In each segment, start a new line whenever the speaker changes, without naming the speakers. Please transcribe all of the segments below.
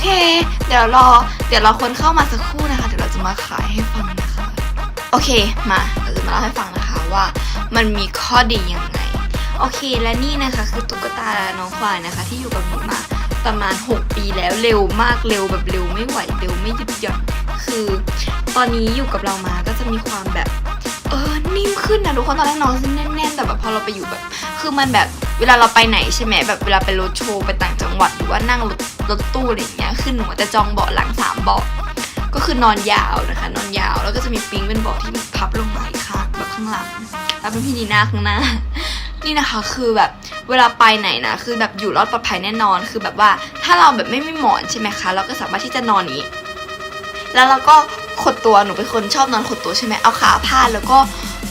เค เดี๋ยวรอ เดี๋ยวรอคนเข้ามาสักครู่นะคะ เดี๋ยวเราจะมาขายให้ฟังนะคะ โอเค มาเราจะมาเล่าให้ฟังนะคะว่ามันมีข้อดียังไง โอเค และนี่นะคะคือตุ๊กตาน้องควายนะคะ ที่อยู่กับหนูมาประมาณ 6 ปีแล้วเร็วมากเร็วแบบเร็วไม่ไหวเร็วไม่หยุดหย่อนคือ ตอนนี้อยู่กับเรามาก็จะมีความแบบเออนิ่มขึ้นนะทุกคนตอนแรกน้องจะแน่นๆแต่แบบพอเราไปอยู่แบบ คือมันแบบเวลาเราไปไหนใช่ไหมแบบเวลาไปรถโชว์ไปต่างจังหวัดหรือว่านั่งรถ รถตู้อะไรอย่างเงี้ยคือหนูจะจองเบาะหลังสามเบาะก็คือนอนยาวนะคะ นอนยาวแล้วก็จะมีปิงเป็นเบาะที่พับลงมาอีกข้างแบบข้างหลังแล้วเป็นพี่นีน่าข้างหน้า นี่นะคะคือแบบเวลาไปไหนนะคือแบบอยู่รอดปลอดภัยแน่นอน คือแบบว่าถ้าเราแบบไม่มีหมอนใช่ไหมคะ เราก็สามารถที่จะนอนนี้ แล้วเราก็ขดตัวหนูเป็นคนชอบนอนขดตัวใช่ไหมเอาขาพาดแล้วก็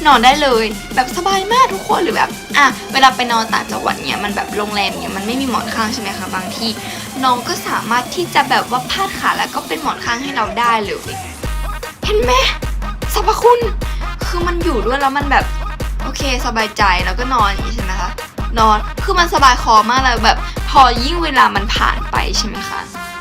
นอนได้เลย แบบสบายมากทุกคนหรือแบบอะเวลาไปนอนต่างจังหวัดเนี้ยมันแบบโรงแรมเนี้ยมันไม่มีหมอนข้างใช่ไหมคะบางที่น้องก็สามารถที่จะแบบว่าพาดขาแล้วก็เป็นหมอนข้างให้เราได้เลยเห็นไหมสรรพคุณ คือมันอยู่ด้วยแล้วมันแบบโอเคสบายใจแล้วก็นอนอย่างนี้ใช่ไหมคะนอนคือมันสบายคอมากเลยแบบ พอยิ่งเวลามันผ่านไปใช่ไหมคะ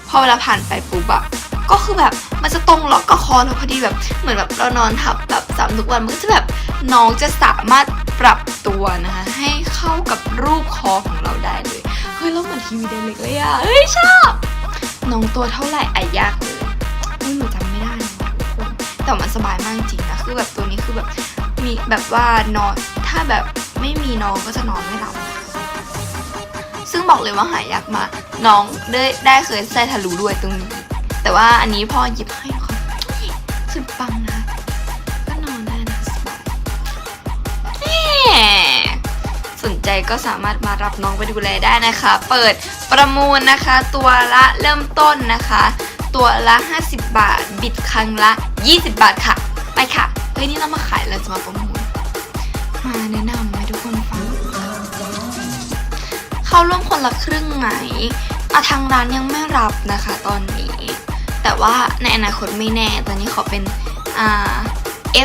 พอเวลาผ่านไปปุ๊บอะ ก็คือแบบมันจะตรงล็อกกับคอเราพอดีแบบเหมือนแบบเรานอนทับแบบสามทุกวันมันก็จะแบบน้องจะสามารถปรับตัวนะคะให้เข้ากับรูปคอของเราได้เลยเฮ้ยแล้วเหมือนทีวีไดเล็กเลยอะเฮ้ยชอบน้องตัวเท่าไหร่อะยากเลยเฮ้ยหนูจำไม่ได้นะทุกคนแต่มันสบายมากจริงนะคือแบบตัวนี้คือแบบมีแบบว่านอนถ้าแบบไม่มีน้องก็จะนอนไม่หลับซึ่งบอกเลยว่าหายากมากน้องได้ได้เคยใส่ทะลุด้วยตรงนี้ แต่ว่าอันนี้พ่อหยิบให้เขาสุดปังนะ ก็นอนได้นะสบายสนใจก็สามารถมารับน้องไปดูแลได้นะคะ เปิดประมูลนะคะ ตัวละเริ่มต้นนะคะ ตัวละ 50 บาท บิดครั้งละ 20 บาทค่ะ ไปค่ะเฮ้ยนี่เรามาขายเราจะมาประมูลมาแนะนำให้ทุกคนฟังเข้าร่วมคนละครึ่งไหมอะทางร้านยังไม่รับนะคะตอนนี้ แต่ว่าในอนาคตไม่แน่ ตอนนี้ขอเป็นอ่า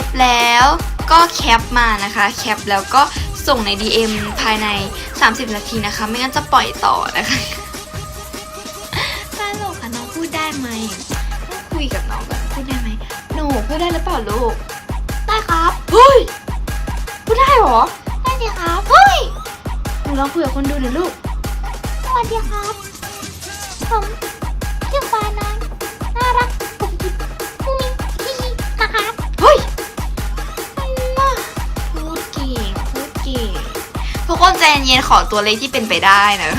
F แล้วก็แคปมานะคะ แคปแล้วก็ส่งใน DM ภายใน 30 นาทีนะคะ ไม่งั้นจะปล่อยต่อนะคะตลกค่ะน้องพูดได้ไหมต้องคุยกับน้องก่อนพูดได้ไหมหนูพูดได้หรือเปล่าลูก ได้ครับเฮ้ยพูดได้เหรอ ได้สิครับเฮ้ยหนูลองคุยกับคนดูหน่อยลูก สวัสดีครับ ผมชื่อฟานายน่ คนใจเย็นๆขอตัวเลขที่เป็นไปได้นะ